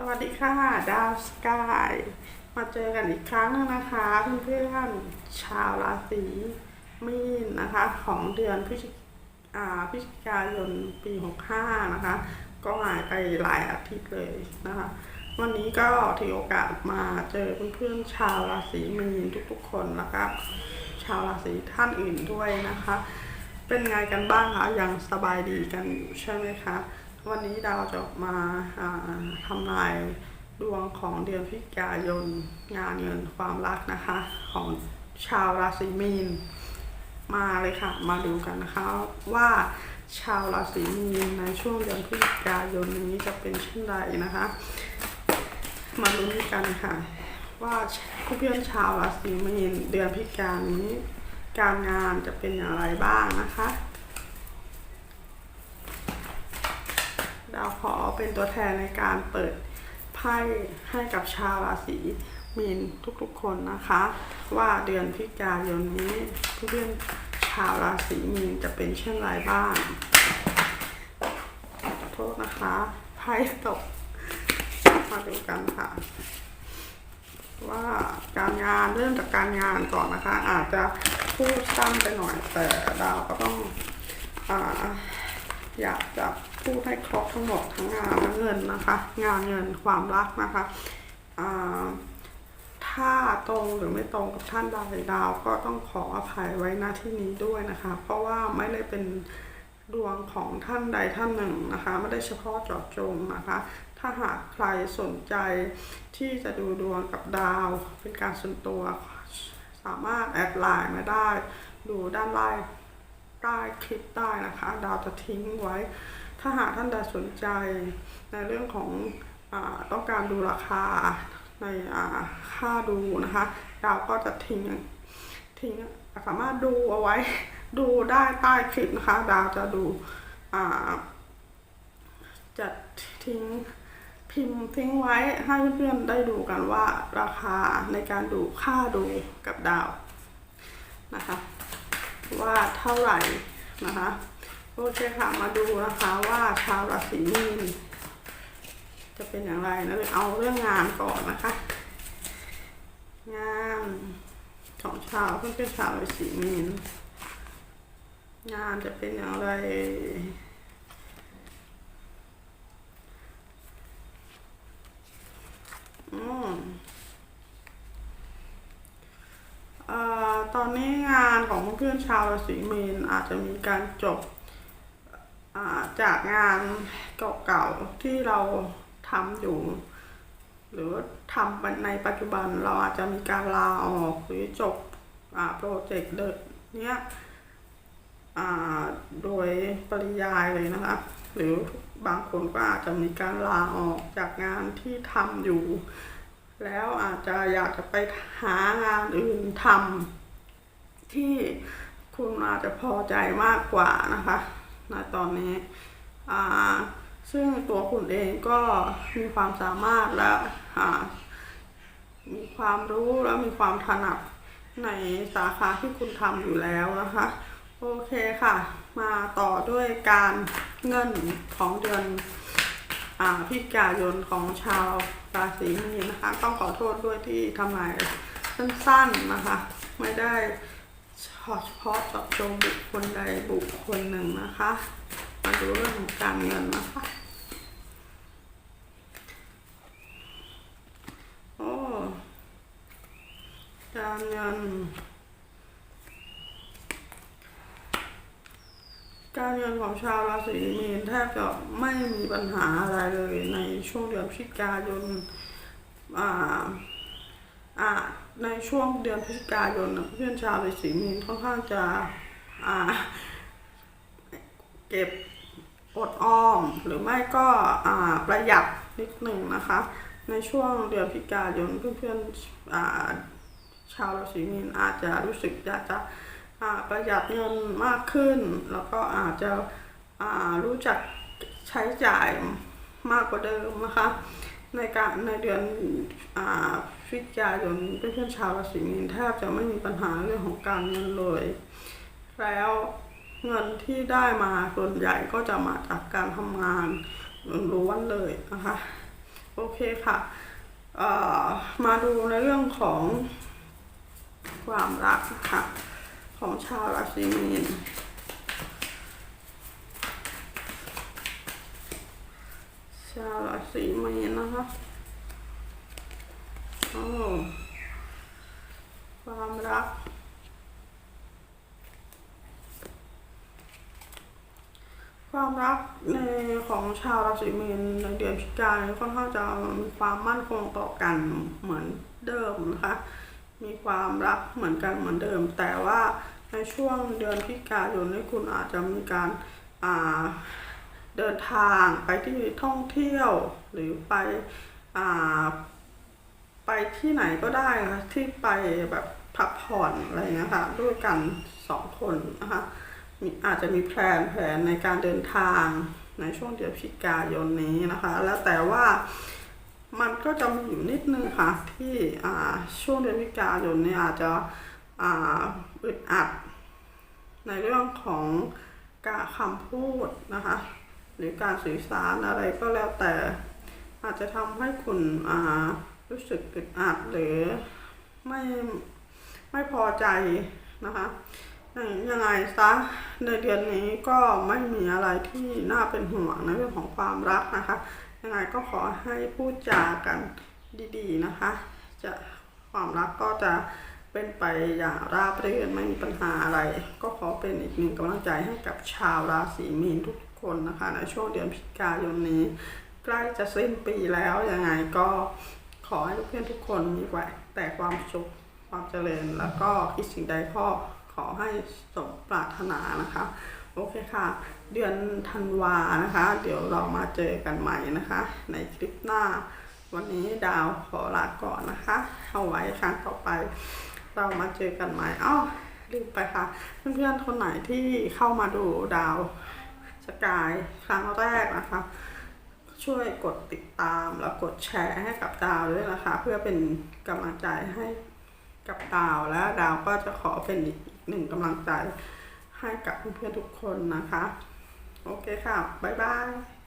สวัสดีค่ะ ดาวสกาย มาเจอกันอีกครั้งนึงนะคะ เพื่อนๆชาวราศีมีนนะคะ ของเดือนพฤศจิอ่าพฤศจิกายนปี65นะคะ ก็หายไปหลายอาทิตย์เลยนะคะ วันนี้ก็ถือโอกาสมาเจอเพื่อนๆชาวราศีมีนทุกๆคนนะคะชาวราศีท่านอื่นด้วยนะคะ เป็นไงกันบ้างคะยังสบายดีกันอยู่ใช่ไหมคะ วันนี้ดาวจะมาทำนายดวงของเดือนพฤศจิกายนงานเงินความรักนะคะ ของชาวราศีมีน มาเลยค่ะ มาดูกันนะคะว่าชาวราศีมีนในช่วงเดือนพฤศจิกายนนี้จะเป็นเช่นไรนะคะ มาลุ้นกันค่ะ ว่าเพื่อนชาวราศีมีนเดือนพฤศจิกายนนี้ การงานจะเป็นอย่างไรบ้างนะคะ ดาวขอเป็นตัวแทนในการเปิดไพ่ให้กับชาวราศีมีนทุกๆคนนะคะ ว่าเดือนพิกายนนี้เพื่อนชาวราศีมีนจะเป็นเช่นไรบ้างขอโทษนะคะไพ่ตกมาดูกันค่ะ ว่าการงานเริ่มจากการงานก่อนนะคะ อาจจะพูดสั้นไปหน่อยแต่ดาวก็ต้องออยากจะ พูดให้ครบทั้งหมดทั้งงานและเงินนะคะ งานเงินความรักนะคะถ้าตรงหรือไม่ตรงกับท่านใดดาว ก็ต้องขออภัยไว้หน้าที่นี้ด้วยนะคะ เพราะว่าไม่ได้เป็นดวงของท่านใดท่านหนึ่งนะคะ ไม่ได้เฉพาะเจาะจงนะคะ ถ้าหากใครสนใจที่จะดูดวงกับดาว เป็นการส่วนตัวสามารถแอดไลน์มาได้ ดูด้านล่างใต้คลิปได้นะคะ ดาวจะทิ้งไว้ ถ้าหากท่านใดสนใจในเรื่องของอต้องการดูราคาในค่าดูนะคะดาวก็จะทิ้งทิ้งสามารถดูเอาไว้ดูได้ใต้คลิปนะคะ ดาวจะดูจะทิ้งพิมพ์ทิ้งไว้ให้เพื่อนๆได้ดูกันว่าราคาในการดูค่าดูกับดาวนะคะ ว่าเท่าไหร่นะคะ โอเคค่ะ มาดูนะคะว่าชาวราศีมีนจะเป็นอย่างไรนะเอาเรื่องงานก่อนนะคะ งานของชาวเพื่อนๆชาวราศีมีนงานจะเป็นอย่างไรอืมเอ่อตอนนี้งานของเพื่อนชาวราศีมีนอาจจะมีการจบ จากงานเก่าๆที่เราทำอยู่ หรือทำในปัจจุบันเราอาจจะมีการลาออกหรือจบอโปรเจกต์เดิเนี้ยโดยปริยายเลยนะคะ หรือบางคนก็อาจจะมีการลาออกจากงานที่ทำอยู่ แล้วอาจจะอยากจะไปหางานอื่นทำที่คุณอาจจะพอใจมากกว่านะคะ ณตอนนี้ซึ่งตัวคุณเองก็มีความสามารถและมีความรู้และมีความถนัดในสาขาที่คุณทำอยู่แล้วนะคะโอเคค่ะ มาต่อด้วยการเงินของเดือนอพิกายนของชาวราศีมีนนะคะ ต้องขอโทษด้วยที่ทำนายสั้นๆนะคะ ไม่ได้ เฉพาะเจาะจงบุคคลใดบุคคลหนึ่งนะคะ มาดูเรื่องของการเงินนะคะ โอ้การเงิน การเงินของชาวราศีมีนแทบจะไม่มีปัญหาอะไรเลยในช่วงเดือนพฤศจิกายน อ่า อ่า ในช่วงเดือนพฤศจิกายนเพื่อนชาวราศีมีนค่อนข้างจะอ่าเก็บอดออม หรือไม่ก็อ่าประหยัดนิดหนึ่งนะคะ ในช่วงเดือนพฤศจิกายนเพื่อนๆอ่าชาวราศีมีนอาจจะรู้สึกอยากจะอ่าประหยัดเงินมากขึ้น แล้วก็อาจจะอ่ารู้จักใช้จ่ายมากกว่าเดิมนะคะ ในการในเดือนอ่าพฤศจิกายนเพื่อนชาวราศีมีนแทบจะไม่มีปัญหาเรื่องของการเงินเลย แล้วเงินที่ได้มาส่วนใหญ่ก็จะมาจากการทำงานล้วนๆเลยนะคะโอเคค่ะมาดูในเรื่องของความรักนะคะของชาวราศีมีน ชาวราศีมีนนะคะโอ้ความรัก ความรักในของชาวราศีมีนในเดือนพฤศจิกายนค่อนข้างจะมีความมั่นคงต่อกันเหมือนเดิมนะคะ มีความรักเหมือนกันเหมือนเดิม แต่ว่าในช่วงเดือนพฤศจิกายนนี่คุณอาจจะมีการอ่า เดินทางไปที่ท่องเที่ยว หรือไปอไปที่ไหนก็ได้นะที่ไปแบบพักผ่อนอะไรเงี้ยค่ะด้วยกันสองคนนะคะมีอาจจะมีแพลนแผนในการเดินทางในช่วงเดือนพฤศจิกายนนี้นะคะ แล้วแต่ว่ามันก็จะมีอยู่นิดนึงค่ะที่ช่วงเดือนพฤศจิกายนนี้อาจจะอึดอัดในเรื่องของการคำพูดนะคะ หรือการสื่อสารอะไรก็แล้วแต่ อาจจะทำให้คุณอ่ารู้สึกอึดอัดหรือไม่ไม่พอใจนะคะยังไงซะในเดือนนี้ก็ไม่มีอะไรที่น่าเป็นห่วงในเรื่องของความรักนะคะ ยังไงก็ขอให้พูดจากันดีๆนะคะ จะความรักก็จะเป็นไปอย่างราบรื่นไม่มีปัญหาอะไร ก็ขอเป็นอีกหนึ่งกำลังใจให้กับชาวราศีมีนทุก คนนะคะในช่วงเดือนพฤศจิกายนนี้ ใกล้จะสิ้นปีแล้วยังไงก็ขอให้เพื่อนทุกคนมีแต่ความสุขความเจริญ แล้วก็คิดสิ่งใดก็ขอให้สมปรารถนานะคะโอเคค่ะ เดือนธันวานะคะ เดี๋ยวเรามาเจอกันใหม่นะคะ ในคลิปหน้า วันนี้ดาวขอลาก่อนนะคะเอาไว้ครั้งต่อไป เรามาเจอกันใหม่อ้าวลืมไปค่ะ เพื่อนๆคนไหนที่เข้ามาดูดาว สกายครั้งแรกนะคะ ช่วยกดติดตามแล้วกดแชร์ให้กับดาวด้วยนะคะ เพื่อเป็นกำลังใจให้กับดาวและดาวก็จะขอเป็นอีกหนึ่งกำลังใจให้กับเพื่อนๆทุกคนนะคะ โอเคค่ะ บ๊ายบาย